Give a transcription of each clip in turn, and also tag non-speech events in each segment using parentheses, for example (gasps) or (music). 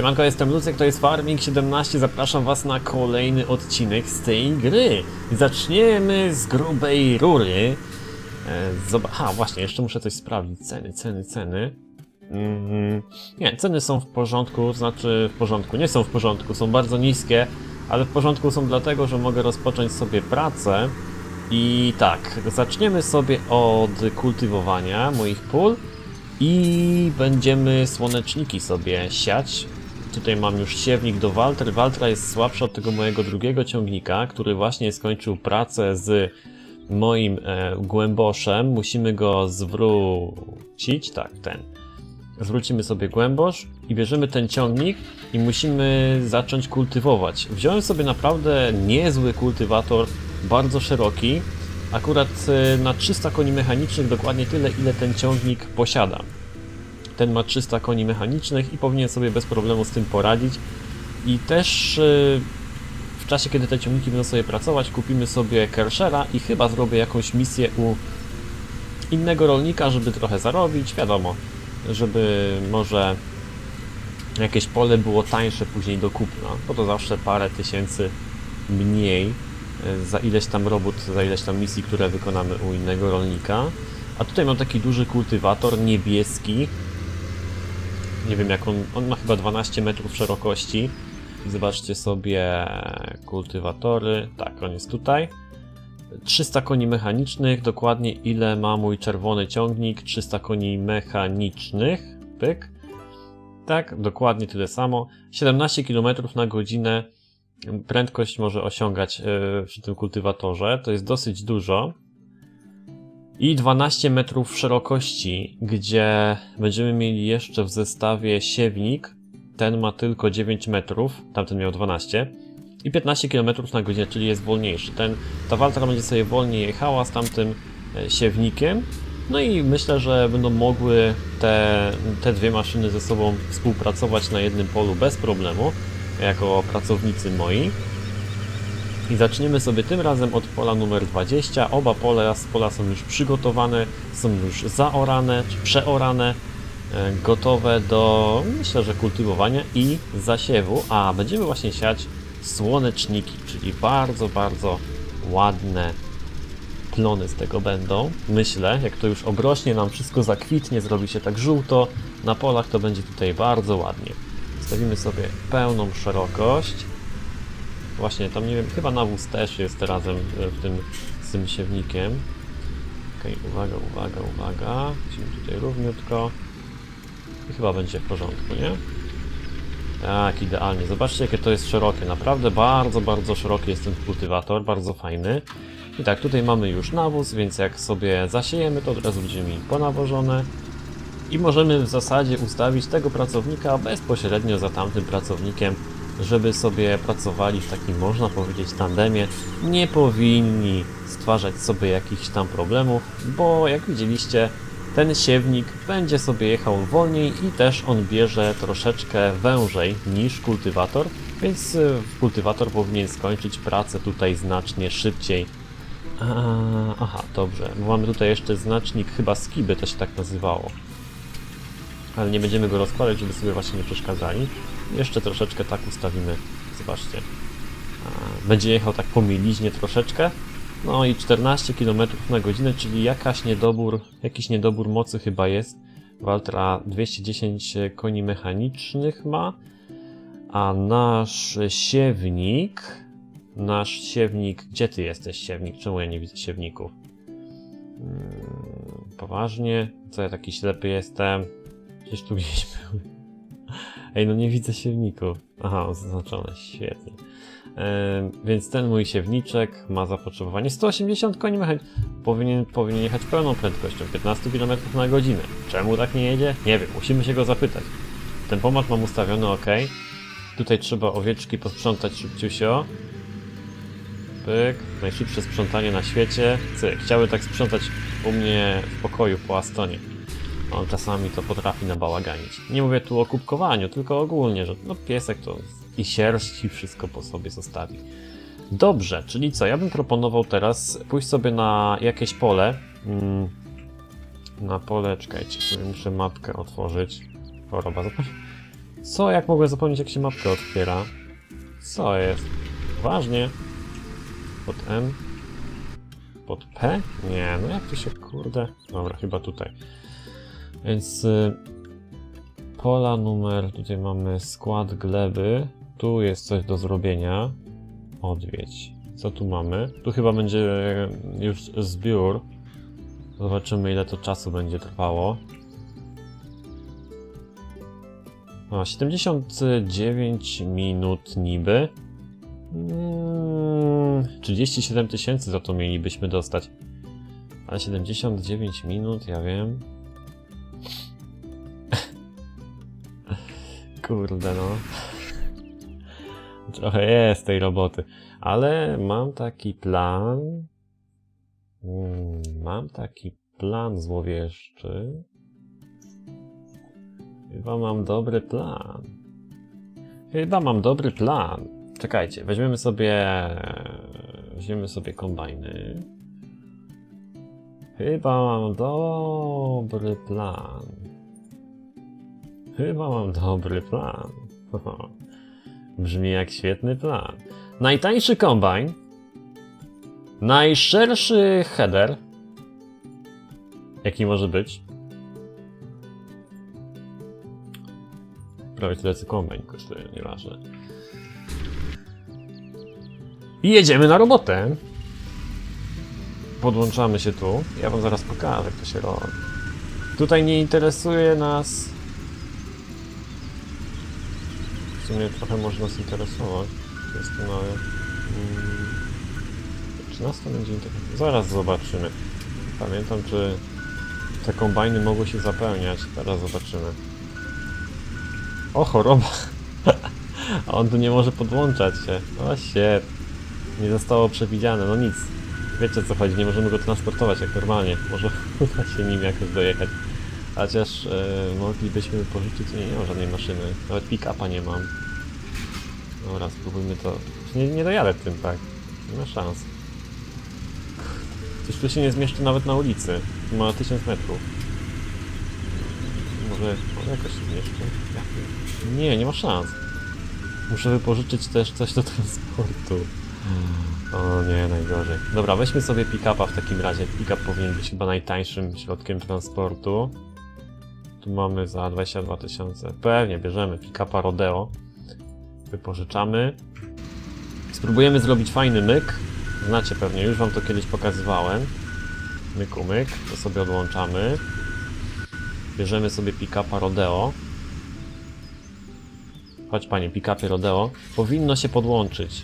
Siemanko, jestem Lucek, to jest Farming 17, zapraszam was na kolejny odcinek z tej gry. Zaczniemy z grubej rury. E, Zoba- Aha, właśnie, jeszcze muszę coś sprawdzić. Ceny, ceny, ceny. Mm, nie, ceny są w porządku, znaczy w porządku, nie są w porządku, są bardzo niskie, ale w porządku są dlatego, że mogę rozpocząć sobie pracę. I tak, zaczniemy sobie od kultywowania moich pól i będziemy słoneczniki sobie siać. Tutaj mam już siewnik do Waltry. Waltra jest słabsza od tego mojego drugiego ciągnika, który właśnie skończył pracę z moim e, głęboszem. Musimy go zwrócić. Tak, ten. Zwrócimy sobie głębosz i bierzemy ten ciągnik i musimy zacząć kultywować. Wziąłem sobie naprawdę niezły kultywator, bardzo szeroki. Akurat e, na 300 koni mechanicznych dokładnie tyle, ile ten ciągnik posiada. Ten ma 300 koni mechanicznych i powinien sobie bez problemu z tym poradzić. I też e, w czasie, kiedy te ciągniki będą sobie pracować, kupimy sobie Kershera i chyba zrobię jakąś misję u innego rolnika, żeby trochę zarobić. Wiadomo, żeby może jakieś pole było tańsze później do kupna, bo to zawsze parę tysięcy mniej e, za ileś tam robót, za ileś tam misji, które wykonamy u innego rolnika. A tutaj mam taki duży kultywator niebieski. Nie wiem jak on, on ma chyba 12 metrów szerokości. Zobaczcie sobie kultywatory. Tak, on jest tutaj. 300 koni mechanicznych, dokładnie ile ma mój czerwony ciągnik. 300 koni mechanicznych. Pyk. Tak, dokładnie tyle samo. 17 km na godzinę prędkość może osiągać yy, przy tym kultywatorze. To jest dosyć dużo. I 12 metrów szerokości, gdzie będziemy mieli jeszcze w zestawie siewnik. Ten ma tylko 9 metrów, tamten miał 12. I 15 km na godzinę, czyli jest wolniejszy. Ten, ta Waltra będzie sobie wolniej jechała z tamtym e, siewnikiem. No i myślę, że będą mogły te, te dwie maszyny ze sobą współpracować na jednym polu bez problemu, jako pracownicy moi. I zaczniemy sobie tym razem od pola numer 20. Oba pola, pola są już przygotowane, są już zaorane czy przeorane, e, gotowe do myślę, że kultywowania i zasiewu. A będziemy właśnie siać słoneczniki, czyli bardzo, bardzo ładne plony z tego będą. Myślę, jak to już obrośnie, nam wszystko zakwitnie, zrobi się tak żółto na polach, to będzie tutaj bardzo ładnie. Stawimy sobie pełną szerokość. Właśnie, tam nie wiem, chyba nawóz też jest razem e, w tym, z tym siewnikiem. Okej, uwaga, uwaga, uwaga. Musimy tutaj równiutko. I chyba będzie w porządku, nie? Tak, idealnie. Zobaczcie, jakie to jest szerokie. Naprawdę bardzo, bardzo szeroki jest ten kultywator, bardzo fajny. I tak, tutaj mamy już nawóz, więc jak sobie zasiejemy, to od razu będziemy mieli ponawożone. I możemy w zasadzie ustawić tego pracownika bezpośrednio za tamtym pracownikiem, żeby sobie pracowali w takim, można powiedzieć, tandemie. Nie powinni stwarzać sobie jakichś tam problemów, bo jak widzieliście, ten siewnik będzie sobie jechał wolniej i też on bierze troszeczkę wężej niż kultywator, więc y, kultywator powinien skończyć pracę tutaj znacznie szybciej. Aha, dobrze. Mamy tutaj jeszcze znacznik chyba skiby, to się tak nazywało. Ale nie będziemy go rozkładać, żeby sobie właśnie nie przeszkadzali. Jeszcze troszeczkę tak ustawimy. Zobaczcie. Będzie jechał tak po mieliźnie troszeczkę. No i 14 km na godzinę, czyli jakaś niedobór, jakiś niedobór mocy chyba jest. Waltra 210 koni mechanicznych ma, a nasz siewnik, nasz siewnik, gdzie ty jesteś siewnik? Czemu ja nie widzę siewników? Hmm, poważnie? Co ja taki ślepy jestem? Gdzieś tu gdzieś. Ej, no nie widzę siewników. Aha, zaznaczone, świetnie. E, więc ten mój siewniczek ma zapotrzebowanie 180 koni mechanicznych. Powinien, powinien jechać pełną prędkością, 15 km na godzinę. Czemu tak nie jedzie? Nie wiem, musimy się go zapytać. Tempomat mam ustawiony ok. Tutaj trzeba owieczki posprzątać szybciusio. Pyk, najszybsze sprzątanie na świecie. Cyk, chciały tak sprzątać u mnie w pokoju po Astonie. On czasami to potrafi nabałaganić. Nie mówię tu o kubkowaniu, tylko ogólnie, że no piesek to i sierść i wszystko po sobie zostawi. Dobrze, czyli co? Ja bym proponował teraz pójść sobie na jakieś pole. Mm, na pole, czekajcie, sobie muszę mapkę otworzyć. Choroba, zobacz. Co, jak mogłem zapomnieć, jak się mapkę otwiera? Co jest? Ważnie. Pod M. Pod P? Nie, no jak to się kurde... Dobra, chyba tutaj. Więc... Y, pola numer... Tutaj mamy skład gleby. Tu jest coś do zrobienia. Odwiedź. Co tu mamy? Tu chyba będzie już zbiór. Zobaczymy ile to czasu będzie trwało. O, 79 minut niby. Mm, 37 tysięcy za to mielibyśmy dostać. Ale 79 minut, ja wiem. Kurde no. Trochę jest tej roboty. Ale mam taki plan. Mm, Mam taki plan złowieszczy. Chyba mam dobry plan. Chyba mam dobry plan. Czekajcie, weźmiemy sobie. Weźmiemy sobie kombajny. Chyba mam dobry plan. Chyba mam dobry plan. (laughs) Brzmi jak świetny plan. Najtańszy kombajn. Najszerszy header. Jaki może być? Prawie tyle co kombajn kosztuje, nieważne. I jedziemy na robotę. Podłączamy się tu. Ja wam zaraz pokażę, jak to się robi. Tutaj nie interesuje nas... W sumie trochę może nas interesować. Zastanawiam. Hmm. Czy nas to będzie interesować? Zaraz zobaczymy. Pamiętam, czy te kombajny mogły się zapełniać. Teraz zobaczymy. O, choroba. A (laughs) on tu nie może podłączać się. O, shit. Nie zostało przewidziane, no nic. Wiecie co chodzi, nie możemy go transportować jak normalnie. Może (laughs) uda się nim jakoś dojechać. Chociaż e, moglibyśmy pożyczyć, nie, nie mam żadnej maszyny. Nawet pick-upa nie mam. Dobra, spróbujmy to. Nie, nie dojadę tym, tak. Nie ma szans. Coś tu się nie zmieszczy nawet na ulicy. Ma 1000 metrów. Może, może jakoś się zmieszczy? Nie, nie ma szans. Muszę wypożyczyć też coś do transportu. O nie, najgorzej. Dobra, weźmy sobie pick-upa w takim razie. Pick-up powinien być chyba najtańszym środkiem transportu. Tu mamy za 22 tysiące. Pewnie, bierzemy pick-upa Rodeo. Wypożyczamy. Spróbujemy zrobić fajny myk. Znacie pewnie, już wam to kiedyś pokazywałem. Myku myk, to sobie odłączamy. Bierzemy sobie pick-upa Rodeo. Chodź panie, pick-upie Rodeo. Powinno się podłączyć.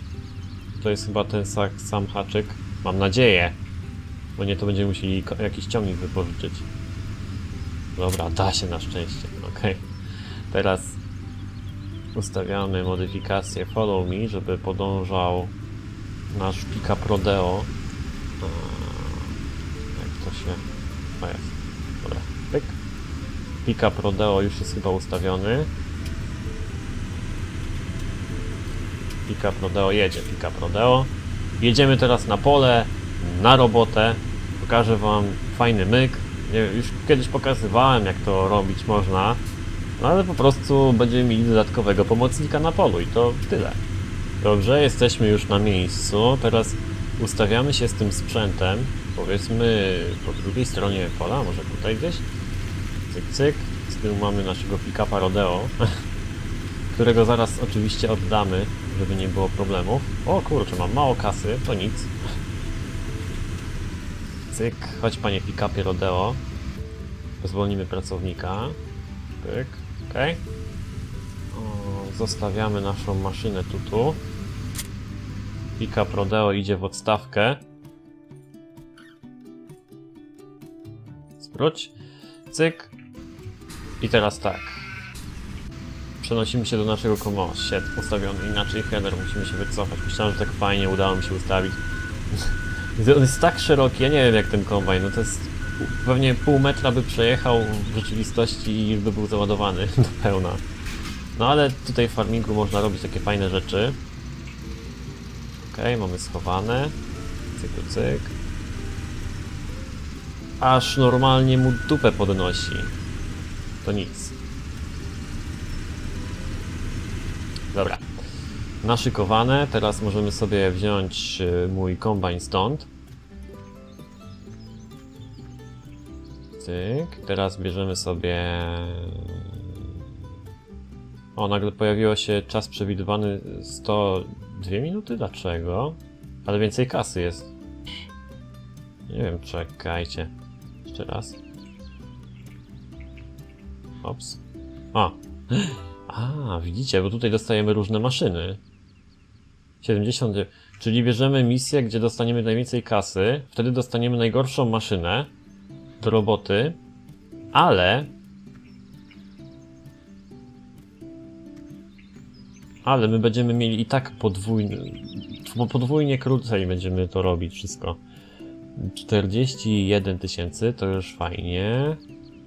To jest chyba ten sa- sam haczyk. Mam nadzieję. Bo nie, to będziemy musieli jakiś ciągnik wypożyczyć. Dobra, da się na szczęście. Okej. Teraz ustawiamy modyfikację Follow Me, żeby podążał nasz pick-up Rodeo. Eee, Jak to się... O jest. Dobra, pyk. Pick-up Rodeo już jest chyba ustawiony. Pick-up Rodeo jedzie, pick-up Rodeo. Jedziemy teraz na pole, na robotę. Pokażę wam fajny myk. Nie, już kiedyś pokazywałem, jak to robić można. No ale po prostu będziemy mieli dodatkowego pomocnika na polu i to tyle. Dobrze, jesteśmy już na miejscu. Teraz ustawiamy się z tym sprzętem. Powiedzmy po drugiej stronie pola, może tutaj gdzieś. Cyk, cyk. Z tyłu mamy naszego pick-upa Rodeo, (laughs) którego zaraz oczywiście oddamy, żeby nie było problemów. O kurczę, mam mało kasy, to nic. Cyk, chodź panie pick-upie Rodeo. Zwolnimy pracownika. Pyk, okej. O, Zostawiamy naszą maszynę tu, tu. Pick-up Rodeo idzie w odstawkę. Zwróć. Cyk. I teraz tak. Przenosimy się do naszego komo. Shit, ustawiony inaczej header, musimy się wycofać. Myślałem, że tak fajnie udało mi się ustawić. On jest tak szeroki, ja nie wiem jak ten kombajn, no to jest... Pewnie pół metra by przejechał w rzeczywistości i już by był załadowany (laughs) do pełna. No ale tutaj w farmingu można robić takie fajne rzeczy. Okej, mamy schowane. Cyk, cyk. Aż normalnie mu dupę podnosi. To nic. Dobra. Naszykowane. Teraz możemy sobie wziąć y, mój kombajn stąd. Cyk. Teraz bierzemy sobie... O, nagle pojawiło się czas przewidywany 102 minuty? Dlaczego? Ale więcej kasy jest. Nie wiem, czekajcie. Jeszcze raz. Ops. A. (gasps) A, widzicie, bo tutaj dostajemy różne maszyny. 70. Czyli bierzemy misję, gdzie dostaniemy najwięcej kasy. Wtedy dostaniemy najgorszą maszynę do roboty, ale. Ale my będziemy mieli i tak podwójny. bo Podwójnie krócej będziemy to robić wszystko. 41 tysięcy to już fajnie.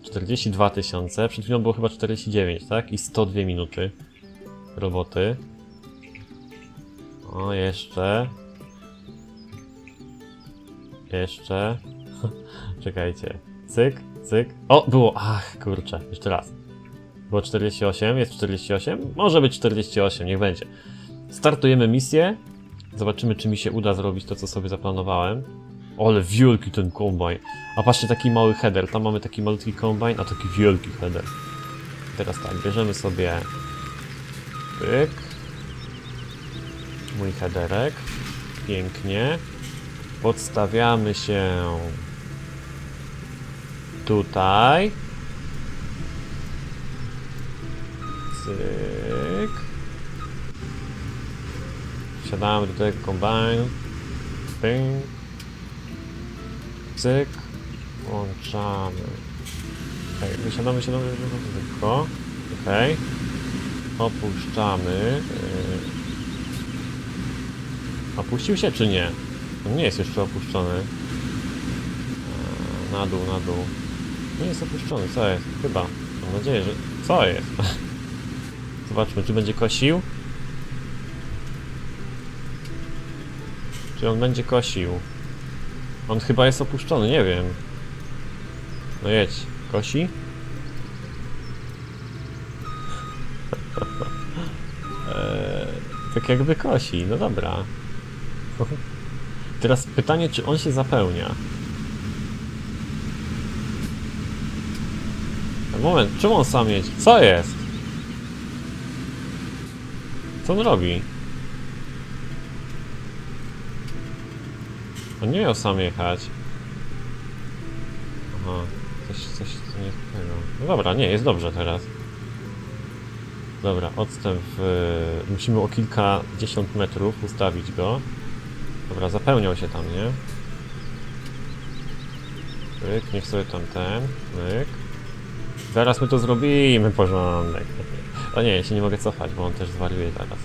42 tysiące. Przed chwilą było chyba 49, tak? I 102 minuty roboty. O, jeszcze. Jeszcze. (laughs) Czekajcie. Cyk, cyk. O, było. Ach, kurczę. Jeszcze raz. Było 48, jest 48. Może być 48, niech będzie. Startujemy misję. Zobaczymy, czy mi się uda zrobić to, co sobie zaplanowałem. Ale wielki ten kombajn. A patrzcie, taki mały header. Tam mamy taki malutki kombajn, a taki wielki header. Teraz tak, bierzemy sobie pyk. Mój headerek. Pięknie. Podstawiamy się tutaj. Cyk. Wsiadamy do tego kombajnu. Ping. Cyk. Włączamy. Okej, wysiadamy, wysiadamy, wysiadamy tylko. Okej. Opuszczamy. Opuścił się czy nie? On nie jest jeszcze opuszczony. Eee, Na dół, na dół. Nie jest opuszczony, co jest? Chyba. Mam nadzieję, że... Co jest? (laughs) Zobaczmy, czy będzie kosił. Czy on będzie kosił? On chyba jest opuszczony, nie wiem. No jedź. Kosi? (laughs) eee, tak jakby kosi, no dobra. Teraz pytanie, czy on się zapełnia? Moment, czemu on sam jedzie? Co jest? Co on robi? On nie miał sam jechać. Aha, coś, coś co nie tego. No dobra, nie, jest dobrze teraz. Dobra, odstęp. Musimy o kilkadziesiąt metrów ustawić go. Dobra, zapełniał się tam, nie? Myk, niech sobie tam ten, myk. Zaraz my to zrobimy porządek. O nie, ja się nie mogę cofać, bo on też zwariuje zaraz.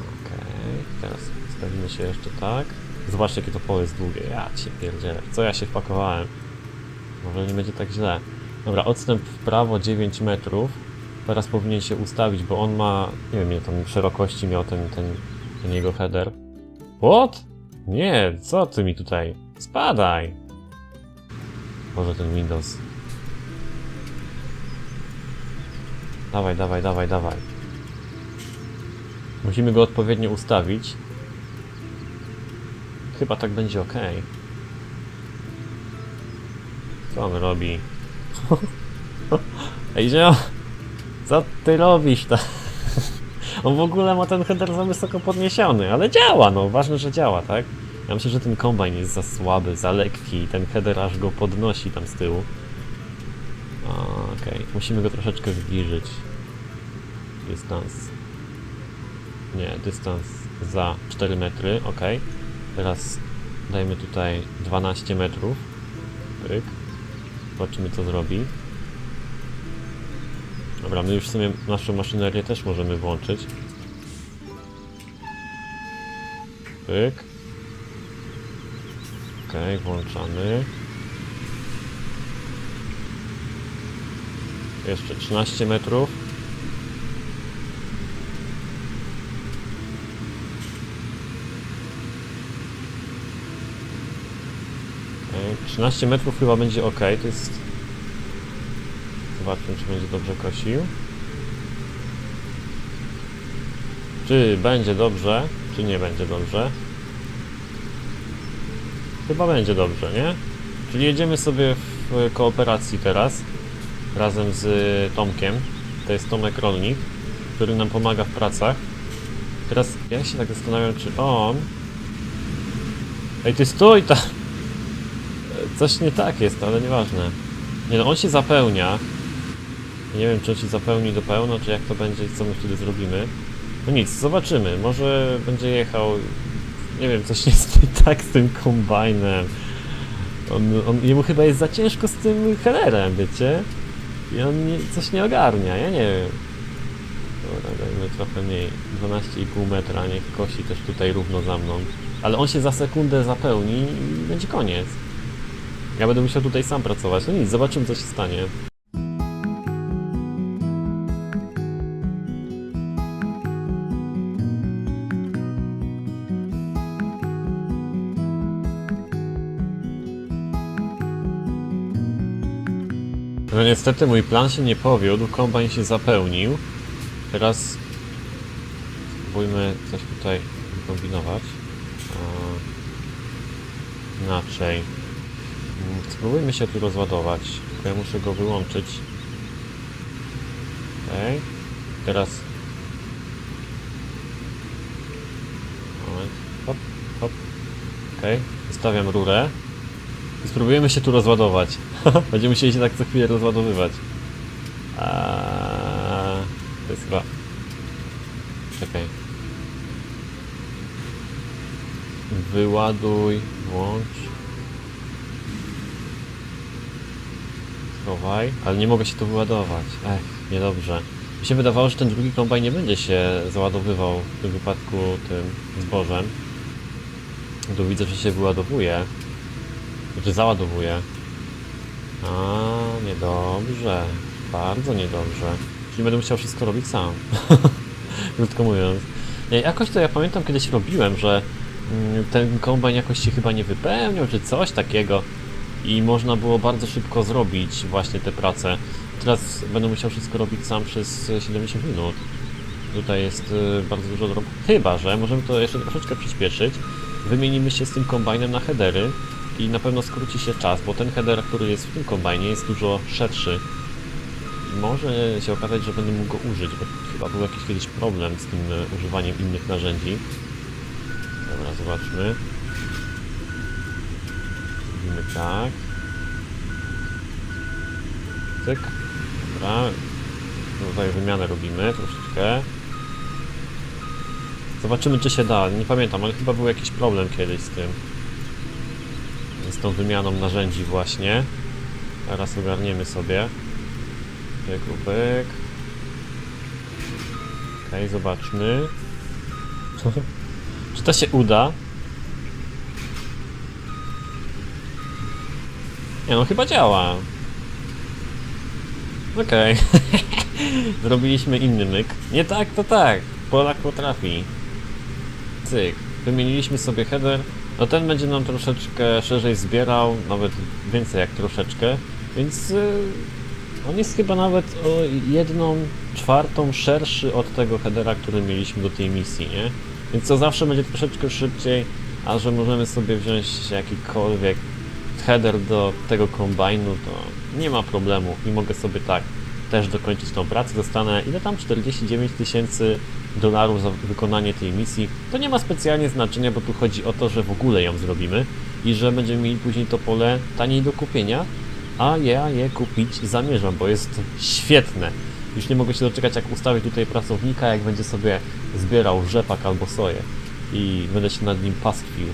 Okej, teraz stawimy się jeszcze tak. Zobaczcie, jakie to pole jest długie. Ja cię pierdzielę. Co ja się wpakowałem? Może nie będzie tak źle. Dobra, odstęp w prawo 9 metrów. Teraz powinien się ustawić, bo on ma... Nie wiem, ile tam szerokości miał ten, ten, ten jego header. What? Nie, co ty mi tutaj? Spadaj! Może ten Windows. Dawaj, dawaj, dawaj, dawaj. Musimy go odpowiednio ustawić. Chyba tak będzie ok. Co on robi? (laughs) Ej! Co ty robisz ta? On w ogóle ma ten header za wysoko podniesiony, ale działa, no. Ważne, że działa, tak? Ja myślę, że ten kombajn jest za słaby, za lekki i ten header aż go podnosi tam z tyłu. Okej, musimy go troszeczkę zbliżyć. Dystans. Nie, dystans za 4 metry, ok. Teraz dajmy tutaj 12 metrów. Pyk. Zobaczymy co zrobi. Dobra, my już w sumie naszą maszynerię też możemy włączyć. Pyk. Okej, włączamy. Jeszcze 13 metrów. Okej, 13 metrów chyba będzie ok. To jest. Zobaczmy, czy będzie dobrze kosił. Czy będzie dobrze, czy nie będzie dobrze? Chyba będzie dobrze, nie? Czyli jedziemy sobie w kooperacji teraz, razem z Tomkiem. To jest Tomek Rolnik, który nam pomaga w pracach. Teraz ja się tak zastanawiam, czy on... Ej, ty stój tam! (laughs) Coś nie tak jest, ale nieważne. Nie no, on się zapełnia. Nie wiem, czy on się zapełni do pełna, czy jak to będzie i co my wtedy zrobimy. No nic, zobaczymy. Może będzie jechał... Nie wiem, coś jest nie tak z tym kombajnem. On, on, jemu chyba jest za ciężko z tym headerem, wiecie? I on nie, coś nie ogarnia, ja nie wiem. Dobra, dajmy trochę mniej. 12,5 metra, niech kosi też tutaj równo za mną. Ale on się za sekundę zapełni i będzie koniec. Ja będę musiał tutaj sam pracować. No nic, zobaczymy co się stanie. Niestety mój plan się nie powiódł, kombajn się zapełnił. Teraz spróbujmy coś tutaj kombinować. Inaczej. Mm, Spróbujmy się tu rozładować. Tylko ja muszę go wyłączyć. Okej. Teraz. Moment. Hop, hop. Okej. Zostawiam rurę. I spróbujemy się tu rozładować. (laughs) Będziemy musieli się tak co chwilę rozładowywać. A to jest chyba... Czekaj. Wyładuj, włącz. Schowaj, ale nie mogę się tu wyładować. Ech, niedobrze. Mi się wydawało, że ten drugi kombajn nie będzie się załadowywał w tym wypadku tym zbożem. Tu widzę, że się wyładowuje. Znaczy załadowuje. Niedobrze. Bardzo niedobrze. Czyli będę musiał wszystko robić sam. (laughs) Krótko mówiąc. Jakoś to ja pamiętam kiedyś robiłem, że mm, ten kombajn jakoś się chyba nie wypełniał, czy coś takiego. I można było bardzo szybko zrobić właśnie te prace. Teraz będę musiał wszystko robić sam przez e, 70 minut. Tutaj jest y, bardzo dużo roboty. Chyba, że możemy to jeszcze troszeczkę przyspieszyć. Wymienimy się z tym kombajnem na headery i na pewno skróci się czas, bo ten header, który jest w tym kombajnie jest dużo szerszy. I może się okazać, że będę mógł go użyć, bo chyba był jakiś kiedyś problem z tym e, używaniem innych narzędzi. Dobra, zobaczmy. Robimy tak. Cyk. Dobra. Tutaj wymianę robimy troszeczkę. Zobaczymy, czy się da. Nie pamiętam, ale chyba był jakiś problem kiedyś z tym. Z tą wymianą narzędzi właśnie. Teraz ogarniemy sobie. Pyk, pyk. Okej, zobaczmy. (laughs) czy to się uda? Nie no, chyba działa. Okej. (laughs) Zrobiliśmy inny myk. Nie tak, to tak. Polak potrafi. Cyk. Wymieniliśmy sobie header. No ten będzie nam troszeczkę szerzej zbierał, nawet więcej jak troszeczkę, więc y, on jest chyba nawet o jedną czwartą szerszy od tego headera, który mieliśmy do tej misji, nie? Więc to zawsze będzie troszeczkę szybciej, a że możemy sobie wziąć jakikolwiek header do tego kombajnu, to nie ma problemu i mogę sobie tak też dokończyć tą pracę. Dostanę ile tam 49 tysięcy dolarów za wykonanie tej misji. To nie ma specjalnie znaczenia, bo tu chodzi o to, że w ogóle ją zrobimy i że będziemy mieli później to pole taniej do kupienia, a ja je kupić zamierzam, bo jest świetne. Już nie mogę się doczekać, jak ustawię tutaj pracownika, jak będzie sobie zbierał rzepak albo soję i będę się nad nim pastwił.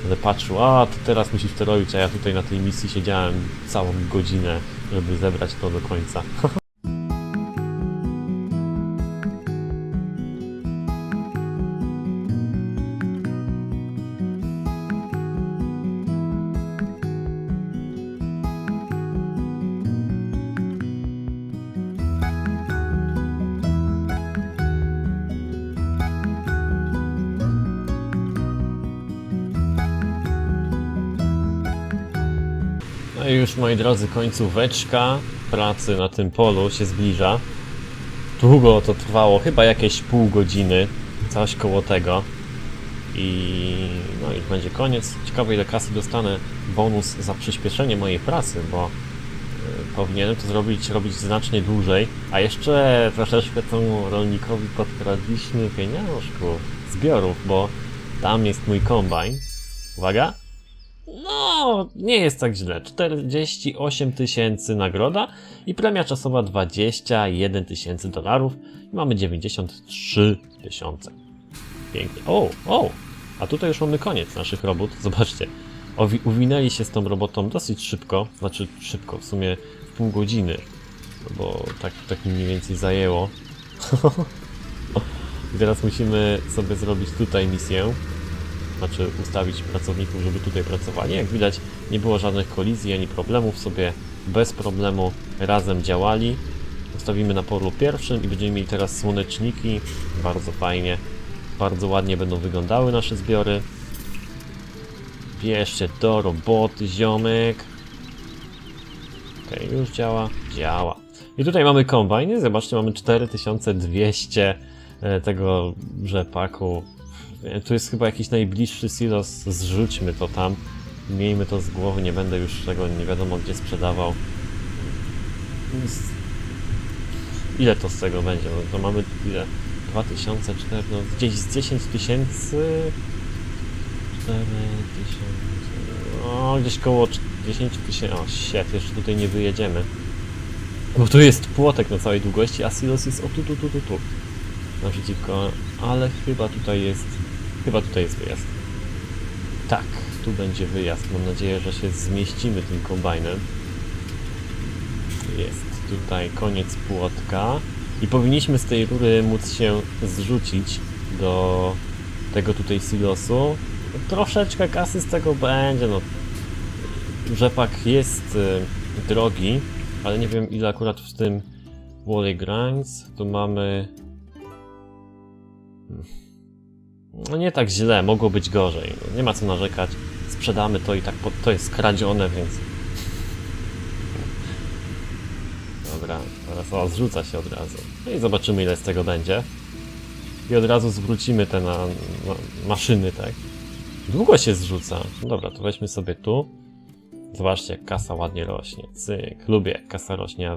Będę patrzył, a ty teraz musisz to robić, a ja tutaj na tej misji siedziałem całą godzinę, żeby zebrać to do końca. (laughs) już moi drodzy, końcóweczka pracy na tym polu się zbliża. Długo to trwało, chyba jakieś pół godziny. coś koło tego. I no już będzie koniec. Ciekawe ile kasy dostanę bonus za przyspieszenie mojej pracy, bo y, powinienem to zrobić, robić znacznie dłużej. A jeszcze troszeczkę temu rolnikowi podkradliśmy pieniążków, zbiorów, bo tam jest mój kombajn. Uwaga. No, nie jest tak źle. 48 tysięcy nagroda i premia czasowa 21 tysięcy dolarów. Mamy 93 tysiące. Pięknie. O, o! A tutaj już mamy koniec naszych robót. (laughs) Zobaczcie. Owi- uwinęli się z tą robotą dosyć szybko. Znaczy szybko, w sumie w pół godziny. No bo tak, tak mniej więcej zajęło. (laughs) I teraz musimy sobie zrobić tutaj misję. Znaczy ustawić pracowników, żeby tutaj pracowali. Jak widać, nie było żadnych kolizji ani problemów. Sobie bez problemu razem działali. Ustawimy na polu pierwszym i będziemy mieli teraz słoneczniki. Bardzo fajnie. Bardzo ładnie będą wyglądały nasze zbiory. Bierzcie do roboty, ziomek. Okej, już działa. Działa. I tutaj mamy kombajny. Zobaczcie, mamy 4200 e, tego rzepaku. Tu jest chyba jakiś najbliższy silos. Zrzućmy to tam. Miejmy to z głowy. Nie będę już tego nie wiadomo gdzie sprzedawał. Ile to z tego będzie? No to mamy ile? 2004, no gdzieś z 10 tysięcy. 4 tysiące. O, gdzieś koło 10 tysięcy. O, shit, jeszcze tutaj nie wyjedziemy. Bo tu jest płotek na całej długości, a silos jest o tu, tu, tu, tu, tu. Naprzeciwko, ale chyba tutaj jest. Chyba tutaj jest wyjazd. Tak, tu będzie wyjazd. Mam nadzieję, że się zmieścimy tym kombajnem. Jest tutaj koniec płotka. I powinniśmy z tej rury móc się zrzucić do tego tutaj silosu. Troszeczkę kasy z tego będzie, no. Rzepak jest y, drogi, ale nie wiem ile akurat w tym Wally Grinds. Tu mamy... Hmm. No nie tak źle, mogło być gorzej. No, nie ma co narzekać. Sprzedamy to i tak, po, to jest kradzione, więc... Dobra, teraz o, zrzuca się od razu. No i zobaczymy ile z tego będzie. I od razu zwrócimy te na, na maszyny, tak? Długo się zrzuca. Dobra, to weźmy sobie tu. Zobaczcie, jak kasa ładnie rośnie. Cyk, lubię jak kasa rośnie?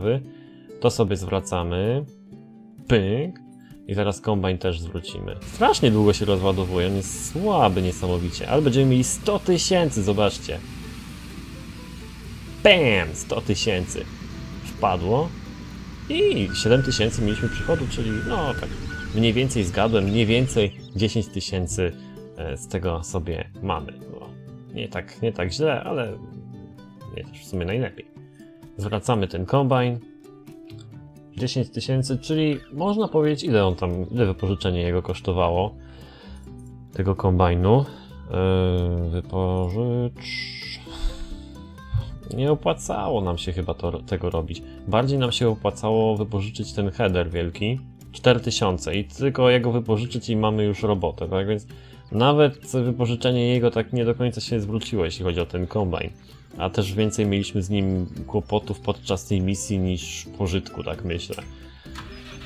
To sobie zwracamy. Pyk. I zaraz kombajn też zwrócimy. Strasznie długo się rozładowuje, on jest słaby niesamowicie. Ale będziemy mieli 100 tysięcy, zobaczcie. Bam! 100 tysięcy. Wpadło. I 7 tysięcy mieliśmy przychodu, czyli no tak mniej więcej zgadłem, mniej więcej 10 tysięcy e, z tego sobie mamy. No, nie, tak, nie tak źle, ale nie też w sumie najlepiej. Zwracamy ten kombajn. 10 tysięcy, czyli można powiedzieć ile on tam, ile wypożyczenie jego kosztowało tego kombajnu. Yy, wypożycz... Nie opłacało nam się chyba to, tego robić. Bardziej nam się opłacało wypożyczyć ten header wielki. 4000 i tylko jego wypożyczyć i mamy już robotę, tak więc nawet wypożyczenie jego tak nie do końca się zwróciło, jeśli chodzi o ten kombajn. A też więcej mieliśmy z nim kłopotów podczas tej misji niż pożytku, tak myślę.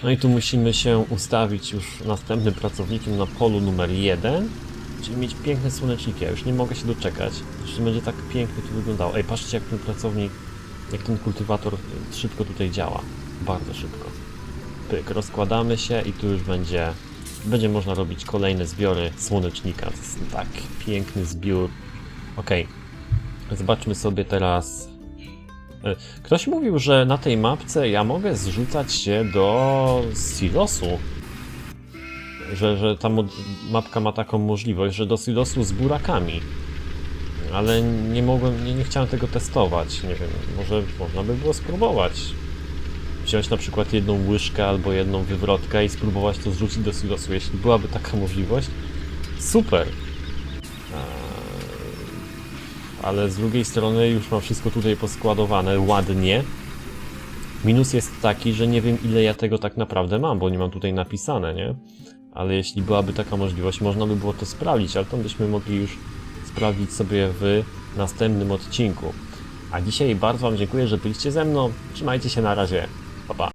No i tu musimy się ustawić już następnym pracownikiem na polu numer 1, czyli mieć piękne słoneczniki. Ja już nie mogę się doczekać, że będzie tak pięknie tu wyglądało. Ej, patrzcie jak ten pracownik, jak ten kultywator szybko tutaj działa. Bardzo szybko. Pyk, rozkładamy się i tu już będzie, będzie można robić kolejne zbiory słonecznika. Tak piękny zbiór. Okej, zobaczmy sobie teraz. E, Ktoś mówił, że na tej mapce ja mogę zrzucać się do silosu. Że, że ta mapka ma taką możliwość, że do silosu z burakami. Ale nie mogłem, nie, nie chciałem tego testować. Nie wiem, może można by było spróbować wziąć na przykład jedną łyżkę albo jedną wywrotkę i spróbować to zrzucić do silosu, jeśli byłaby taka możliwość. Super! Eee, Ale z drugiej strony już mam wszystko tutaj poskładowane ładnie. Minus jest taki, że nie wiem ile ja tego tak naprawdę mam, bo nie mam tutaj napisane, nie? Ale jeśli byłaby taka możliwość, można by było to sprawdzić, ale to byśmy mogli już sprawdzić sobie w następnym odcinku. A dzisiaj bardzo Wam dziękuję, że byliście ze mną. Trzymajcie się na razie. Bye-bye.